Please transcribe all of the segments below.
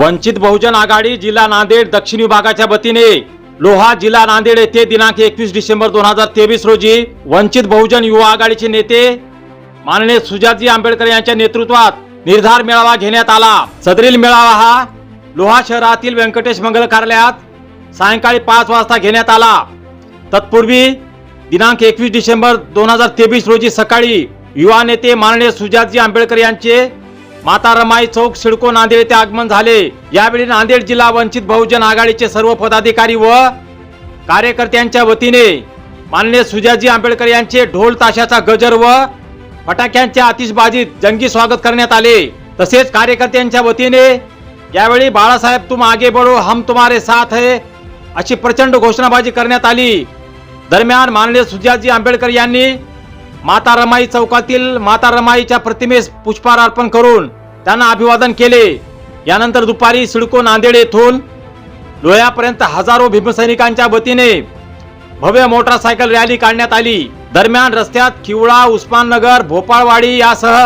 वंचित बहुजन आघाडी जिल्हा नांदेड दक्षिण विभागाच्या वतीने लोहा जिल्हा नांदेड येथे दिनांक एकवीस डिसेंबर दोन हजार तेवीस रोजी वंचित बहुजन युवा आघाडीचे नेते माननीय सुजातजी आंबेडकर यांच्या नेतृत्वात निर्धार मेळावा घेण्यात आला. सदरील मेळावा हा लोहा शहरातील व्यंकटेश मंगल कार्यालयात सायंकाळी पाच वाजता घेण्यात आला. तत्पूर्वी दिनांक एकवीस डिसेंबर दोन हजार तेवीस रोजी सकाळी युवा नेते माननीय सुजातजी आंबेडकर यांचे माता रमाई चौक सिडको नांदेड येथे आगमन झाले. यावेळी नांदेड जिल्हा वंचित बहुजन आघाडीचे सर्व पदाधिकारी व कार्यकर्त्यांच्या वतीने माननीय सुजातजी आंबेडकर यांचे ढोल ताशाचा गजर व फटाक्यांच्या आतिषबाजीत जंगी स्वागत करण्यात आले. तसेच कार्यकर्त्यांच्या वतीने यावेळी बाळासाहेब तुम आगे बढो हम तुम्हारे साथ है अशी प्रचंड घोषणाबाजी करण्यात आली. दरम्यान माननीय सुजाजी आंबेडकर यांनी माता रमाई चौकातील माता रमाईच्या प्रतिमेस पुष्पहार अर्पण करून त्यांना अभिवादन केले. यानंतर दुपारी सिडको नांदेड येथून लोह्यापर्यंत हजारो भीमसैनिकांच्या वतीने भव्य मोटारसायकल रॅली काढण्यात आली. दरम्यान रस्त्यात किवळा उस्माननगर भोपाळवाडी यासह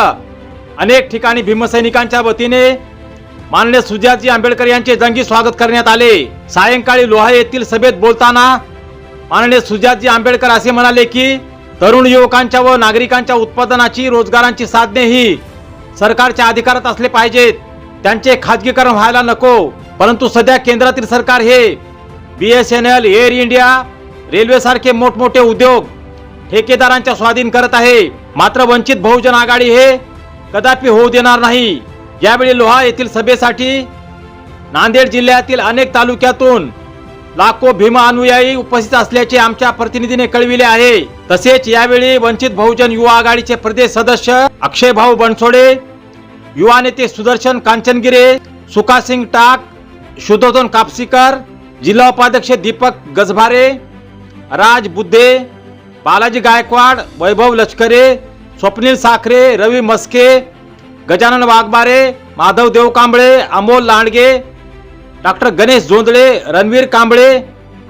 अनेक ठिकाणी भीमसैनिकांच्या वतीने माननीय सुजातजी आंबेडकर यांचे जंगी स्वागत करण्यात आले. सायंकाळी लोहा येथील सभेत बोलताना माननीय सुजातजी आंबेडकर असे म्हणाले की तरुण युवकांच्या व नागरिकांच्या उत्पादनाची रोजगारांची साधने ही सरकारच्या अधिकारात असले पाहिजेत. त्यांचे खाजगीकरण व्हायला नको. परंतु सध्या केंद्रातील सरकार हे B S N L Air India रेल्वेसारखे मोठमोठे उद्योग ठेकेदारांच्या स्वाधीन करत आहे. मात्र वंचित बहुजन आघाडी हे कदापि होऊ देणार नाही. यावेळी लोहा येथील सभेसाठी नांदेड जिल्ह्यातील अनेक तालुक्यातून लाखो भीम अनुयायी उपस्थित असल्याचे आमच्या प्रतिनिधीने कळविले आहे. तसेच यावेळी वंचित बहुजन युवा आघाडीचे प्रदेश सदस्य अक्षय भाऊ बनसोडे युवा नेते सुदर्शन कांचनगिरे सुखासिंग टाक शुद्धोधन कापसीकर जिल्हा उपाध्यक्ष दीपक गजभारे राज बुद्धे बालाजी गायकवाड वैभव लष्करे स्वप्नील साखरे रवी मस्के गजानन वाघमारे माधव देवकांबळे अमोल लांडगे डॉक्टर गणेश जोंदळे रणवीर कांबळे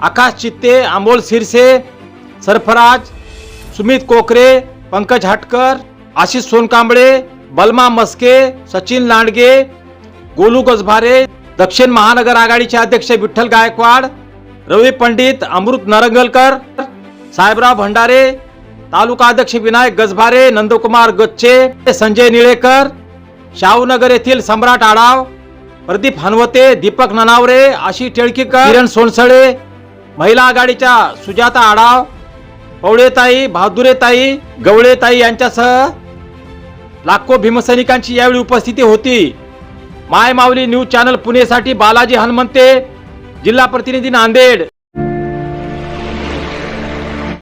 आकाश चित्ते अमोल सिरसे सरफराज सुमित कोकरे पंकज हटकर आशिष सोनकांबळे बलमा मस्के सचिन लांडगे गोलू गजभारे दक्षिण महानगर आघाडीचे अध्यक्ष विठ्ठल गायकवाड रवी पंडित अमृत नरंगलकर साहेबराव भंडारे तालुका अध्यक्ष विनायक गजभारे नंदकुमार गच्चे संजय निळेकर शाहूनगर येथील सम्राट आडाव प्रदीप हनवते दीपक ननावरे आशिष टेळकीकर किरण सोनसळे महिला आघाडीच्या सुजाता आडाव पवळेताई बहादुरेताई गवळेताई यांच्यासह लाखो भीमसैनिकांची यावेळी उपस्थिती होती. माय माऊली न्यूज चॅनल पुणेसाठी बालाजी हनुमंते जिल्हा प्रतिनिधी नांदेड.